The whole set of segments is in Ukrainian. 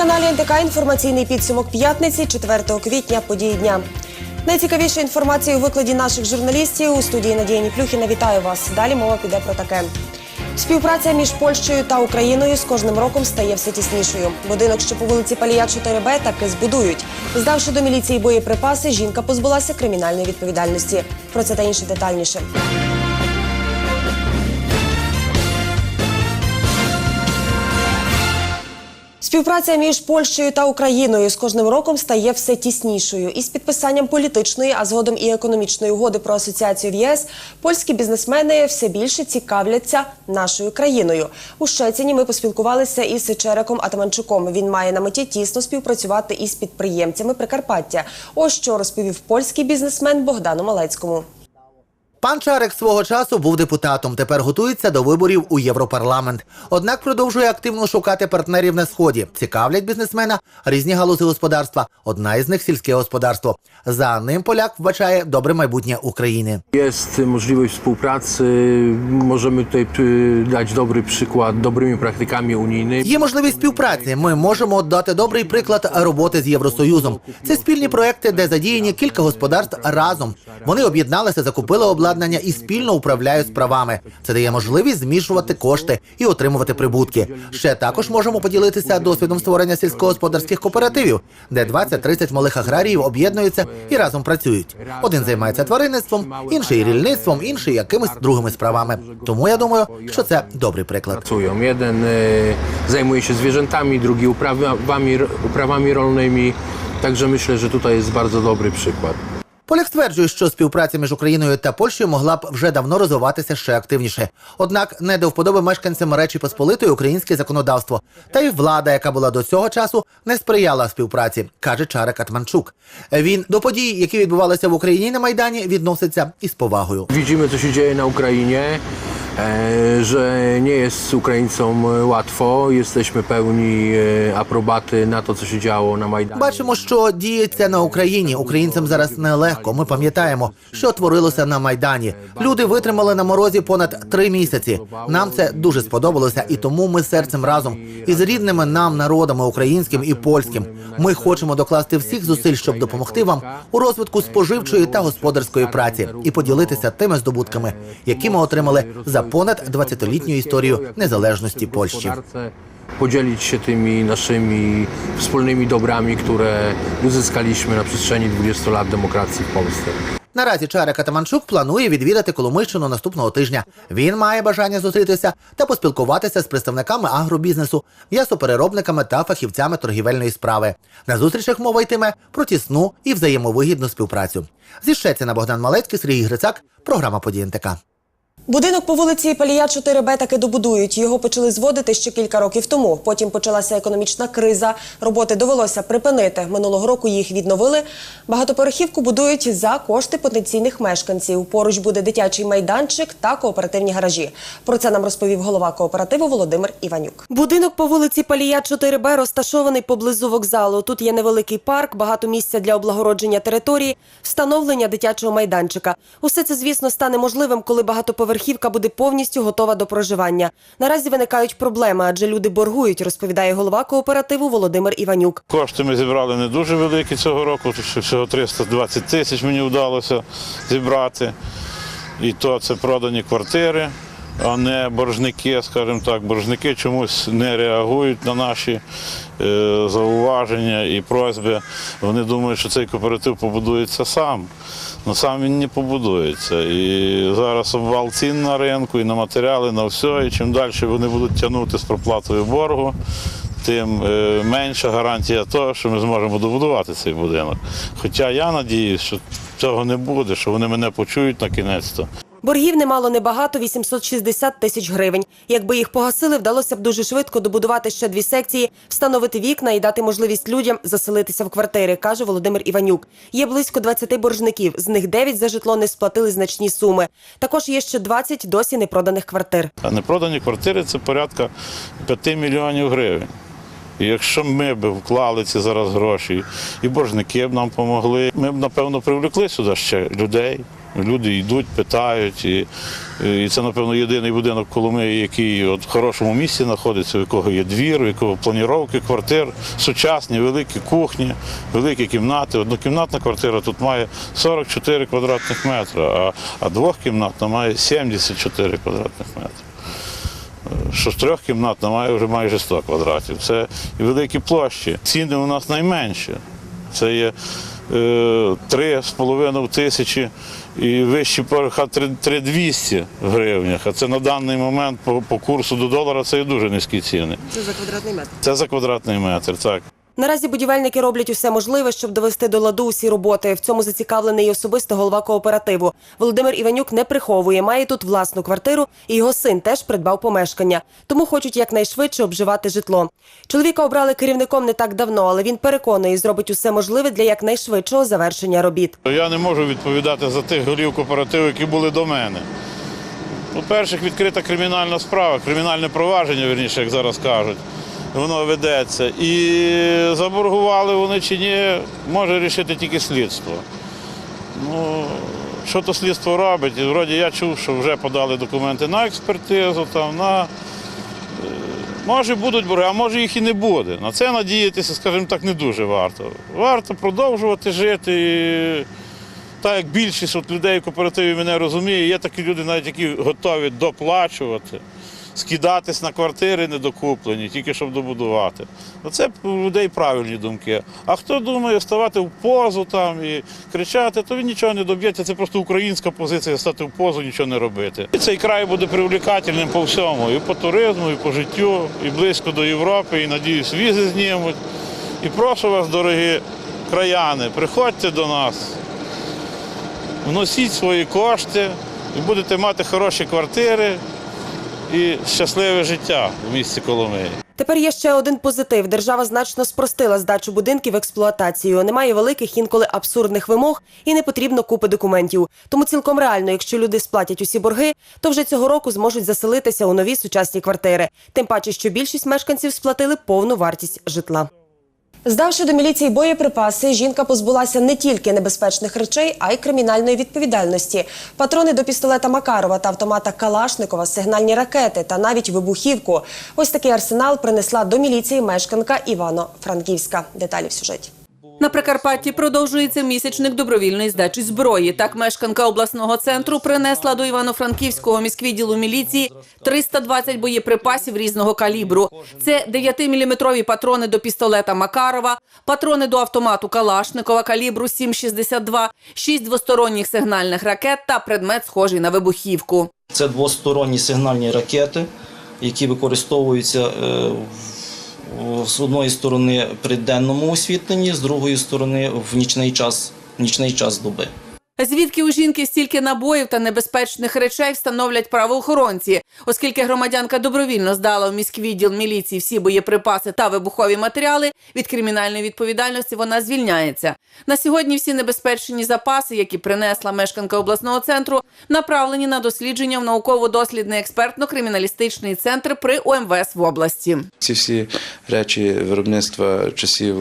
телеканалі НТК інформаційний підсумок п'ятниці 4 квітня події дня. Найцікавіша інформація у викладі наших журналістів у студії Надія Ніплюхіна. Вітаю вас. Далі мова піде про таке. Співпраця між Польщею та Україною з кожним роком стає все тіснішою. Будинок, що по вулиці Палія 4Б, таки збудують. Здавши до міліції боєприпаси, жінка позбулася кримінальної відповідальності. Про це та інше детальніше. Співпраця між Польщею та Україною з кожним роком стає все тіснішою. Із підписанням політичної, а згодом і економічної угоди про асоціацію в ЄС, польські бізнесмени все більше цікавляться нашою країною. У Щеціні ми поспілкувалися із Череком Атаманчуком. Він має на меті тісно співпрацювати із підприємцями Прикарпаття. Ось що розповів польський бізнесмен Богдану Малецькому. Пан Чарик свого часу був депутатом. Тепер готується до виборів у Європарламент. Однак продовжує активно шукати партнерів на сході. Цікавлять бізнесмена різні галузі господарства. Одна із них сільське господарство. За ним поляк вбачає добре майбутнє України. Jest możliwość współpracy, możemy tutaj y, dać dobry przykład dobrymi praktykami unijnymi. Є можливість співпраці. Ми можемо дати добрий приклад роботи з Євросоюзом. Це спільні проекти, де задіяні кілька господарств разом. Вони об'єдналися, закупили обладнання і спільно управляють справами. Це дає можливість змішувати кошти і отримувати прибутки. Ще також можемо поділитися досвідом створення сільськогосподарських кооперативів, де 20-30 малих аграріїв об'єднуються і разом працюють. Один займається тваринництвом, інший рільництвом, інший якимись другими справами. Тому я думаю, що це добрий приклад. Y, zajmuje się zwierzętami, drugi uprawami, uprawami rolnymi. Także myślę, że tutaj jest bardzo dobry przykład. Поляк стверджує, що співпраця між Україною та Польщею могла б вже давно розвиватися ще активніше. Однак не до вподоби мешканцям Речі Посполитої українське законодавство. Та й влада, яка була до цього часу, не сприяла співпраці, каже Чарик Атманчук. Він до подій, які відбувалися в Україні на майдані, відноситься із повагою. Widzimy, що діє на e, że nie jest Ukraińcom e, łatwo. Jesteśmy pełni e, aprobaty na to, co się działo na Majdanie. Бачимо, що діється на Україні. Українцям зараз нелегко. Ми пам'ятаємо, що творилося на майдані. Люди витримали на морозі понад три місяці. Нам це дуже сподобалося, і тому ми серцем разом із рідними нам народами українським і польським. Ми хочемо докласти всіх зусиль, щоб допомогти вам у розвитку споживчої та господарської праці і поділитися тими здобутками, які ми отримали за понад 20-літню історію незалежності Польщі. podzielić się tymi naszymi wspólnymi dobrami, które uzyskaliśmy na przestrzeni 20 lat demokracji w Polsce. Наразі Чарик Атаманчук планує відвідати Коломийщину наступного тижня. Він має бажання зустрітися та поспілкуватися з представниками агробізнесу, м'ясопереробниками та фахівцями торгівельної справи. На зустрічах мова йтиме про тісну і взаємовигідну співпрацю. Зі Щецина Богдан Малецький, Сергій Грицак, програма «Події НТК». Будинок по вулиці Палія 4Б таки добудують. Його почали зводити ще кілька років тому. Потім почалася економічна криза. Роботи довелося припинити. Минулого року їх відновили. Багатоповерхівку будують за кошти потенційних мешканців. Поруч буде дитячий майданчик та кооперативні гаражі. Про це нам розповів голова кооперативу Володимир Іванюк. Будинок по вулиці Палія 4Б розташований поблизу вокзалу. Тут є невеликий парк, багато місця для облагородження території, встановлення дитячого майданчика. Усе це, звісно, стане можливим, коли багатоповерхівка буде повністю готова до проживання. Наразі виникають проблеми, адже люди боргують, розповідає голова кооперативу Володимир Іванюк. Кошти ми зібрали не дуже великі цього року, всього 320 тисяч мені вдалося зібрати. І то це продані квартири, а не боржники, скажімо так. Боржники чомусь не реагують на наші е, зауваження і просьби. Вони думають, що цей кооператив побудується сам. Ну сам він не побудується. І зараз обвал цін на ринку і на матеріали, на все. І чим далі вони будуть тягнути з проплатою боргу, тим е, менша гарантія того, що ми зможемо добудувати цей будинок. Хоча я надіюсь, що цього не буде, що вони мене почують на кінець-то. Боргів немало небагато 860 тисяч гривень. Якби їх погасили, вдалося б дуже швидко добудувати ще дві секції, встановити вікна і дати можливість людям заселитися в квартири, каже Володимир Іванюк. Є близько 20 боржників. З них 9 за житло не сплатили значні суми. Також є ще 20 досі непроданих квартир. А непродані квартири це порядка 5 мільйонів гривень. І якщо ми б вклали ці зараз гроші, і боржники б нам допомогли, ми б, напевно, привлекли сюди ще людей. Люди йдуть, питають, і, і це, напевно, єдиний будинок Коломиї, який от в хорошому місці знаходиться, у якого є двір, у якого планіровки квартир, сучасні, великі кухні, великі кімнати. Однокімнатна квартира тут має 44 квадратних метри, а, а двохкімнатна має 74 квадратних метри що з трьох кімнат має вже майже 100 квадратів. Це і великі площі. Ціни у нас найменші. Це є е, 3,5 тисячі і вищі поверха 3200 в гривнях. А це на даний момент по, по курсу до долара це є дуже низькі ціни. Це за квадратний метр. Це за квадратний метр, так. Наразі будівельники роблять усе можливе, щоб довести до ладу усі роботи. В цьому зацікавлений і особисто голова кооперативу. Володимир Іванюк не приховує, має тут власну квартиру, і його син теж придбав помешкання. Тому хочуть якнайшвидше обживати житло. Чоловіка обрали керівником не так давно, але він переконує, зробить усе можливе для якнайшвидшого завершення робіт. Я не можу відповідати за тих голів кооперативу, які були до мене. По-перше, відкрита кримінальна справа, кримінальне провадження, верніше, як зараз кажуть. Воно ведеться. І заборгували вони чи ні, може рішити тільки слідство. Ну, що то слідство робить? І Вроді я чув, що вже подали документи на експертизу, там, на. е, Може будуть борги, а може їх і не буде. На це надіятися, скажімо так, не дуже варто. Варто продовжувати жити. І так як більшість от людей в кооперативі мене розуміє, є такі люди, навіть які готові доплачувати, скидатись на квартири недокуплені, тільки щоб добудувати. Ну, Це у людей правильні думки. А хто думає ставати в позу там і кричати, то він нічого не доб'ється. Це просто українська позиція стати в позу, нічого не робити. І цей край буде привлекательним по всьому, і по туризму, і по життю, і близько до Європи, і надіюсь, візи знімуть. І прошу вас, дорогі краяни, приходьте до нас вносіть свої кошти і будете мати хороші квартири і щасливе життя в місті Коломиї. Тепер є ще один позитив. Держава значно спростила здачу будинків в експлуатацію. Немає великих інколи абсурдних вимог і не потрібно купи документів. Тому цілком реально, якщо люди сплатять усі борги, то вже цього року зможуть заселитися у нові сучасні квартири. Тим паче, що більшість мешканців сплатили повну вартість житла. Здавши до міліції боєприпаси, жінка позбулася не тільки небезпечних речей, а й кримінальної відповідальності. Патрони до пістолета Макарова та автомата Калашникова, сигнальні ракети та навіть вибухівку. Ось такий арсенал принесла до міліції мешканка Івано-Франківська. Деталі в сюжеті. На Прикарпатті продовжується місячник добровільної здачі зброї. Так мешканка обласного центру принесла до Івано-Франківського міськвідділу міліції 320 боєприпасів різного калібру. Це 9-мм патрони до пістолета Макарова, патрони до автомату Калашникова калібру 7,62, 6 двосторонніх сигнальних ракет та предмет, схожий на вибухівку. Це двосторонні сигнальні ракети, які використовуються е, в- з одної сторони при денному освітленні, з другої сторони в нічний час, нічний час доби. Звідки у жінки стільки набоїв та небезпечних речей встановлять правоохоронці, оскільки громадянка добровільно здала в міськвідділ міліції всі боєприпаси та вибухові матеріали, від кримінальної відповідальності вона звільняється. На сьогодні всі небезпечні запаси, які принесла мешканка обласного центру, направлені на дослідження в науково-дослідний експертно-криміналістичний центр при ОМВС в області. Ці всі речі виробництва часів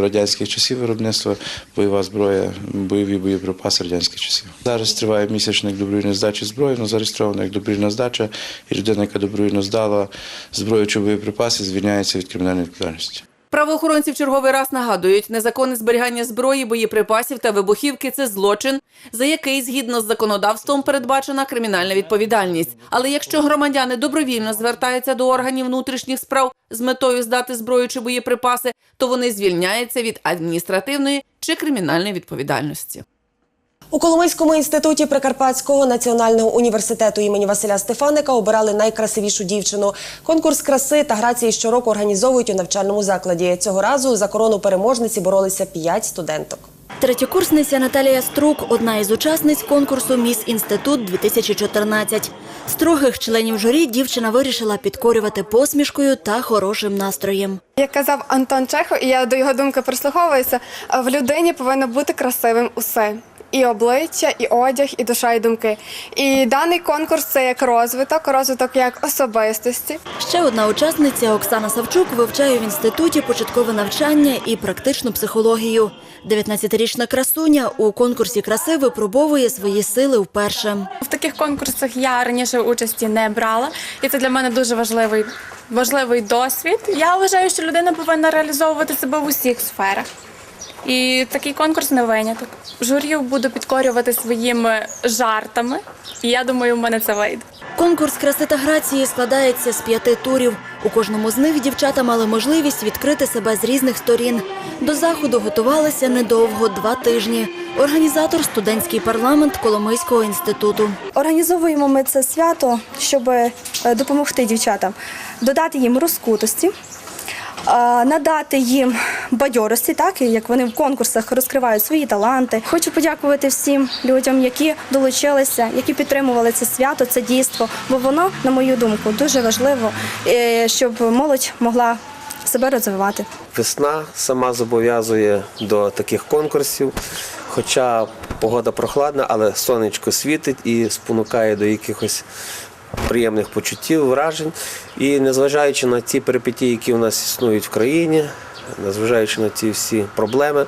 радянських часів виробництва, бойова зброя, бойові боєприпаси радянських часів. Зараз триває місячник добровільної здачі зброї, воно зареєстровано як добровільна здача, і людина, яка добровільно здала зброю чи боєприпаси, звільняється від кримінальної відповідальності. Правоохоронці в черговий раз нагадують, незаконне зберігання зброї, боєприпасів та вибухівки це злочин, за який згідно з законодавством передбачена кримінальна відповідальність. Але якщо громадяни добровільно звертаються до органів внутрішніх справ з метою здати зброю чи боєприпаси, то вони звільняються від адміністративної чи кримінальної відповідальності. У Коломийському інституті Прикарпатського національного університету імені Василя Стефаника обирали найкрасивішу дівчину. Конкурс краси та грації щороку організовують у навчальному закладі. Цього разу за корону переможниці боролися п'ять студенток. Третьокурсниця Наталія Струк – одна із учасниць конкурсу «Міс Інститут 2014». Строгих членів журі дівчина вирішила підкорювати посмішкою та хорошим настроєм. Як казав Антон Чехов, і я до його думки прислуховуюся, в людині повинно бути красивим усе. І обличчя, і одяг, і душа, і думки. І даний конкурс це як розвиток, розвиток як особистості. Ще одна учасниця Оксана Савчук вивчає в інституті початкове навчання і практичну психологію. 19-річна красуня у конкурсі краси випробовує свої сили вперше. В таких конкурсах я раніше участі не брала, і це для мене дуже важливий, важливий досвід. Я вважаю, що людина повинна реалізовувати себе в усіх сферах. І такий конкурс не виняток. Журі буду підкорювати своїми жартами, і я думаю, в мене це вийде. Конкурс краси та грації складається з п'яти турів. У кожному з них дівчата мали можливість відкрити себе з різних сторін. До заходу готувалися недовго два тижні. Організатор студентський парламент Коломийського інституту. Організовуємо ми це свято, щоб е, допомогти дівчатам, додати їм розкутості, надати їм бадьорості, так як вони в конкурсах розкривають свої таланти. Хочу подякувати всім людям, які долучилися, які підтримували це свято, це дійство, бо воно, на мою думку, дуже важливо, е, щоб молодь могла себе розвивати. Весна сама зобов'язує до таких конкурсів. Хоча погода прохладна, але сонечко світить і спонукає до якихось приємних почуттів, вражень. І незважаючи на ті перипетії, які у нас існують в країні, незважаючи на ці всі проблеми,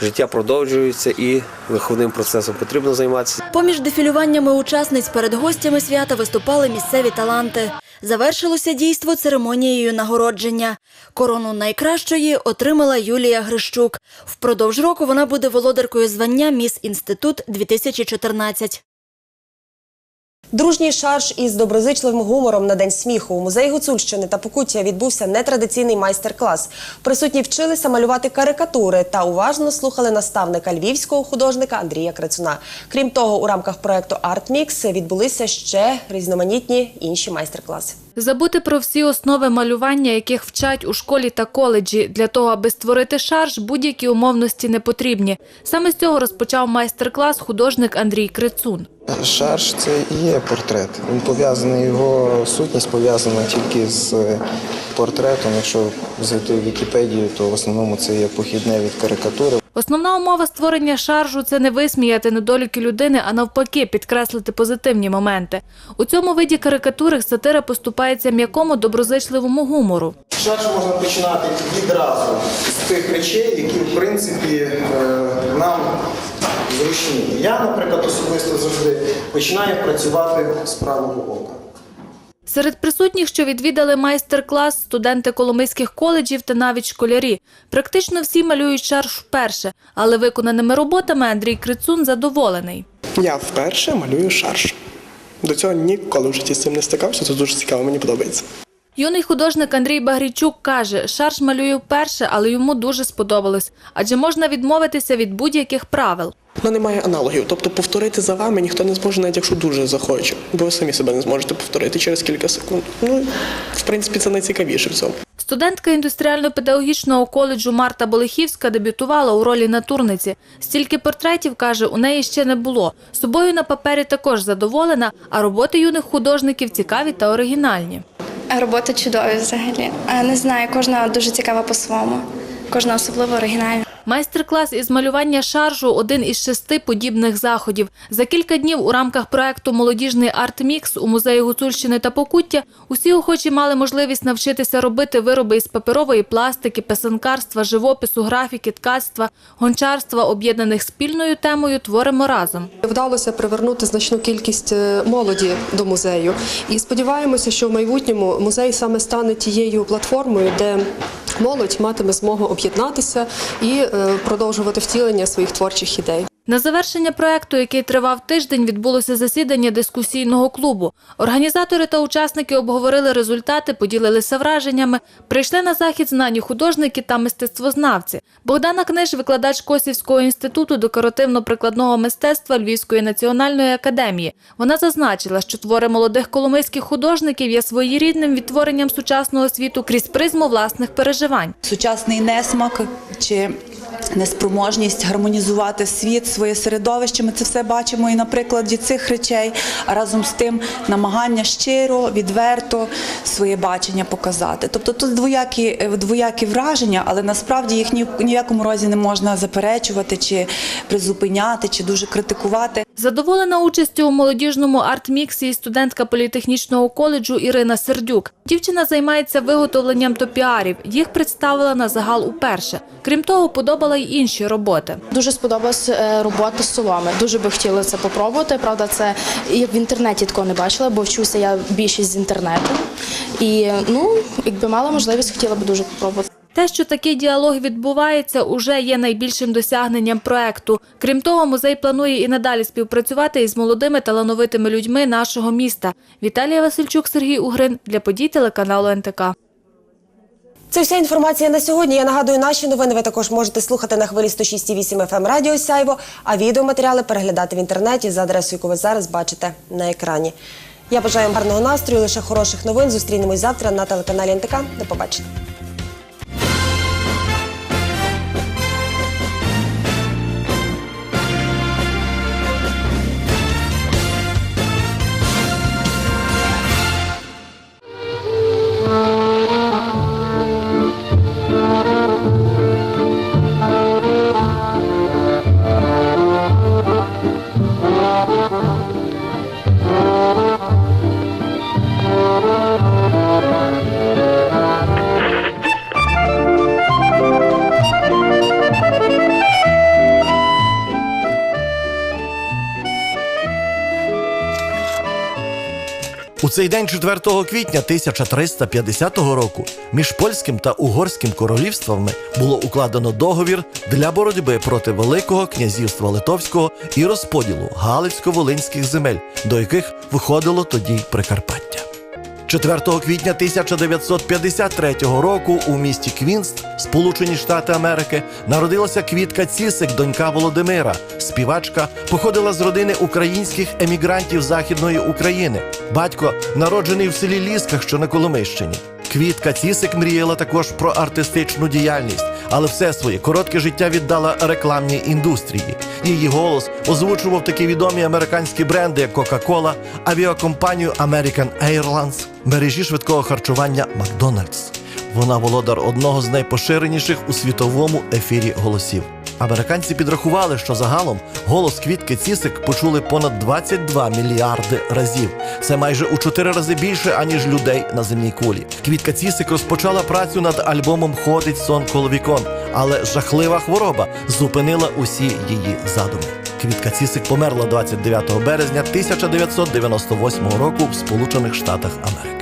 життя продовжується і виховним процесом потрібно займатися. Поміж дефілюваннями учасниць перед гостями свята виступали місцеві таланти. Завершилося дійство церемонією нагородження. Корону найкращої отримала Юлія Грищук. Впродовж року вона буде володаркою звання Міс Інститут 2014. Дружній шарж із доброзичливим гумором на день сміху у музеї Гуцульщини та Покуття відбувся нетрадиційний майстер-клас. Присутні вчилися малювати карикатури та уважно слухали наставника львівського художника Андрія Крицуна. Крім того, у рамках проекту «Артмікс» відбулися ще різноманітні інші майстер-класи. Забути про всі основи малювання, яких вчать у школі та коледжі, для того, аби створити шарж, будь-які умовності не потрібні. Саме з цього розпочав майстер-клас художник Андрій Крицун. Шарж це і є портрет. Він пов'язаний, його сутність пов'язана тільки з портретом. Якщо зайти в Вікіпедію, то в основному це є похідне від карикатури. Основна умова створення шаржу це не висміяти недоліки людини, а навпаки, підкреслити позитивні моменти. У цьому виді карикатури сатира поступається м'якому доброзичливому гумору. Шарж можна починати відразу з тих речей, які в принципі е, нам зручні. Я, наприклад, особисто завжди починаю працювати з правого ока. Серед присутніх, що відвідали майстер-клас, студенти коломийських коледжів та навіть школярі. Практично всі малюють шарж вперше, але виконаними роботами Андрій Крицун задоволений. Я вперше малюю шарж. До цього ніколи в житті з цим не стикався, це дуже цікаво, мені подобається. Юний художник Андрій Багрійчук каже, шарж малює вперше, але йому дуже сподобалось, адже можна відмовитися від будь-яких правил. Вона не має аналогів, тобто повторити за вами ніхто не зможе, навіть якщо дуже захоче, бо ви самі себе не зможете повторити через кілька секунд. Ну, в принципі, це найцікавіше в цьому. Студентка індустріально-педагогічного коледжу Марта Болихівська дебютувала у ролі натурниці. Стільки портретів, каже, у неї ще не було. Собою на папері також задоволена, а роботи юних художників цікаві та оригінальні. Роботи чудові взагалі. Не знаю, кожна дуже цікава по-своєму, кожна особливо оригінальна. Майстер-клас із малювання шаржу один із шести подібних заходів. За кілька днів у рамках проекту Молодіжний арт-мікс у музеї Гуцульщини та Покуття усі охочі мали можливість навчитися робити вироби із паперової пластики, писанкарства, живопису, графіки, ткацтва, гончарства, об'єднаних спільною темою Творимо разом. Вдалося привернути значну кількість е, молоді до музею. І сподіваємося, що в майбутньому музей саме стане тією платформою, де молодь матиме змогу об'єднатися і е, продовжувати втілення своїх творчих ідей. На завершення проекту, який тривав тиждень, відбулося засідання дискусійного клубу. Організатори та учасники обговорили результати, поділилися враженнями. Прийшли на захід знані художники та мистецтвознавці. Богдана Книж, викладач Косівського інституту декоративно-прикладного мистецтва Львівської національної академії. Вона зазначила, що твори молодих коломийських художників є своєрідним відтворенням сучасного світу крізь призму власних переживань. Сучасний несмак чи Неспроможність гармонізувати світ, своє середовище. Ми це все бачимо і на прикладі цих речей. А разом з тим намагання щиро, відверто своє бачення показати. Тобто тут двоякі, е, двоякі враження, але насправді їх ні, в ніякому разі не можна заперечувати чи призупиняти, чи дуже критикувати. Задоволена участю у молодіжному арт-міксі студентка політехнічного коледжу Ірина Сердюк. Дівчина займається виготовленням топіарів. Їх представила на загал уперше. Крім того, подобала й інші роботи. Дуже сподобалась е, робота з соломи. Дуже би хотіла це попробувати. Правда, це як в інтернеті такого не бачила, бо вчуся я більшість з інтернету. І ну, якби мала можливість, хотіла би дуже попробувати. Те, що такий діалог відбувається, уже є найбільшим досягненням проекту. Крім того, музей планує і надалі співпрацювати із молодими талановитими людьми нашого міста. Віталія Васильчук, Сергій Угрин для подій телеканалу НТК. Це вся інформація на сьогодні. Я нагадую, наші новини ви також можете слухати на хвилі 106,8 FM Радіо Сяйво, а відеоматеріали переглядати в інтернеті за адресою, яку ви зараз бачите на екрані. Я бажаю вам гарного настрою, лише хороших новин. Зустрінемось завтра на телеканалі НТК. До побачення. У цей день 4 квітня 1350 року між польським та угорським королівствами було укладено договір для боротьби проти Великого князівства Литовського і розподілу Галицько-Волинських земель, до яких виходило тоді Прикарпаття. 4 квітня 1953 року у місті Квінст, Сполучені Штати Америки, народилася Квітка Цісик, донька Володимира. Співачка походила з родини українських емігрантів Західної України. Батько народжений в селі Лісках, що на Коломищині. Квітка Цісик мріяла також про артистичну діяльність, але все своє коротке життя віддала рекламній індустрії. Її голос озвучував такі відомі американські бренди, як Coca-Cola, авіакомпанію American Airlines, мережі швидкого харчування Макдональдс. Вона володар одного з найпоширеніших у світовому ефірі голосів. Американці підрахували, що загалом голос квітки Цісик почули понад 22 мільярди разів. Це майже у чотири рази більше, аніж людей на земній кулі. Квітка Цісик розпочала працю над альбомом Ходить сон коло вікон, але жахлива хвороба зупинила усі її задуми. Квітка Цісик померла 29 березня 1998 року в Сполучених Штатах Америки.